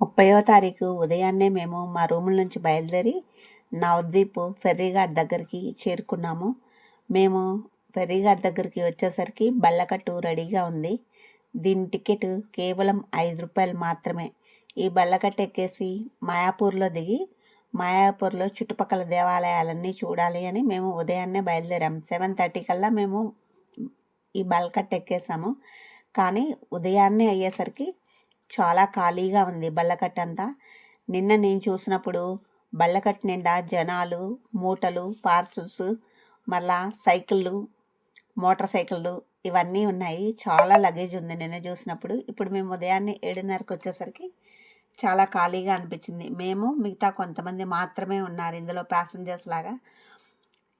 ముప్పైవ తారీఖు ఉదయాన్నే మేము మా రూముల నుంచి బయలుదేరి నవద్వీప్ ఫెర్రీఘాట్ దగ్గరికి చేరుకున్నాము. మేము ఫెర్రీఘాట్ దగ్గరికి వచ్చేసరికి బళ్ళకట్టు రెడీగా ఉంది. దీని టికెట్ కేవలం ఐదు రూపాయలు మాత్రమే. ఈ బళ్ళకట్టు ఎక్కేసి మాయాపూర్లో దిగి మాయాపూర్లో చుట్టుపక్కల దేవాలయాలన్నీ చూడాలి అని మేము ఉదయాన్నే బయలుదేరాము సెవెన్ థర్టీ కల్లా మేము ఈ బళ్ళకట్టు ఎక్కేసాము. కానీ ఉదయాన్నే అయ్యేసరికి చాలా ఖాళీగా ఉంది బళ్ళకట్టు అంతా నిన్న నేను చూసినప్పుడు బళ్ళకట్టు నిండా జనాలు మూటలు పార్సల్స్ మళ్ళా సైకిళ్ళు మోటార్ సైకిళ్ళు ఇవన్నీ ఉన్నాయి. చాలా లగేజ్ ఉంది నిన్న చూసినప్పుడు. ఇప్పుడు మేము ఉదయాన్నే ఏడున్నరకు వచ్చేసరికి చాలా ఖాళీగా అనిపించింది. మేము మిగతా కొంతమంది మాత్రమే ఉన్నారు ఇందులో ప్యాసింజర్స్ లాగా.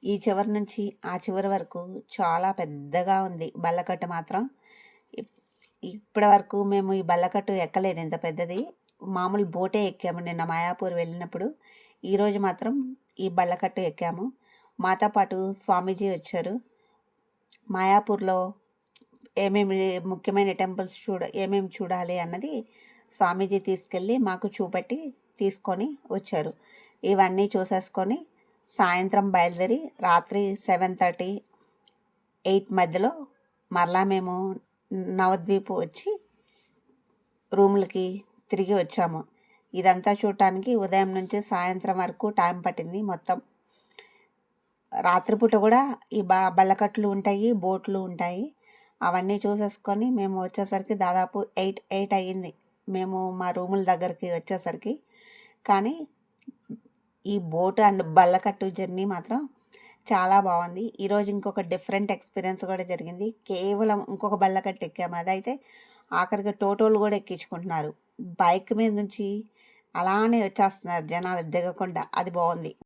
ఈ చివరి నుంచి ఆ చివరి వరకు చాలా పెద్దగా ఉంది బళ్ళకట్టు మాత్రం. ఇప్పటి వరకు మేము ఈ బల్లకట్టు ఎక్కలేదు. ఇంత పెద్దది. మామూలు బోటే ఎక్కాము. నిన్న మాయాపూర్ వెళ్ళినప్పుడు ఈరోజు మాత్రం ఈ బల్లకట్టు ఎక్కాము. మాతో పాటు స్వామీజీ వచ్చారు. మాయాపూర్లో ఏమేమి ముఖ్యమైన టెంపుల్స్ చూడ ఏమేమి చూడాలి అన్నది స్వామీజీ తీసుకెళ్ళి మాకు చూపెట్టి తీసుకొని వచ్చారు. ఇవన్నీ చూసేసుకొని సాయంత్రం బయలుదేరి రాత్రి సెవెన్ థర్టీ ఎయిట్ మధ్యలో మరలా మేము నవద్వీప్ వచ్చి రూమ్లకి తిరిగి వచ్చాము. ఇదంతా చూడటానికి ఉదయం నుంచి సాయంత్రం వరకు టైం పట్టింది మొత్తం. రాత్రిపూట కూడా ఈ బ బల్లకట్లు ఉంటాయి బోట్లు ఉంటాయి. అవన్నీ చూసేసుకొని మేము వచ్చేసరికి దాదాపు ఎయిట్ ఎయిట్ అయ్యింది. మేము మా రూముల దగ్గరికి వచ్చేసరికి. కానీ ఈ బోట్ అండ్ బల్లకట్టు జర్నీ మాత్రం చాలా బాగుంది. ఈరోజు ఇంకొక డిఫరెంట్ ఎక్స్పీరియన్స్ కూడా జరిగింది. కేవలం ఇంకొక బళ్ళకట్టు ఎక్కాము. అదైతే ఆఖరికి టోటోలు కూడా ఎక్కించుకుంటున్నారు. బైక్ మీద నుంచి అలానే వచ్చేస్తున్నారు జనాలు దిగకుండా. అది బాగుంది.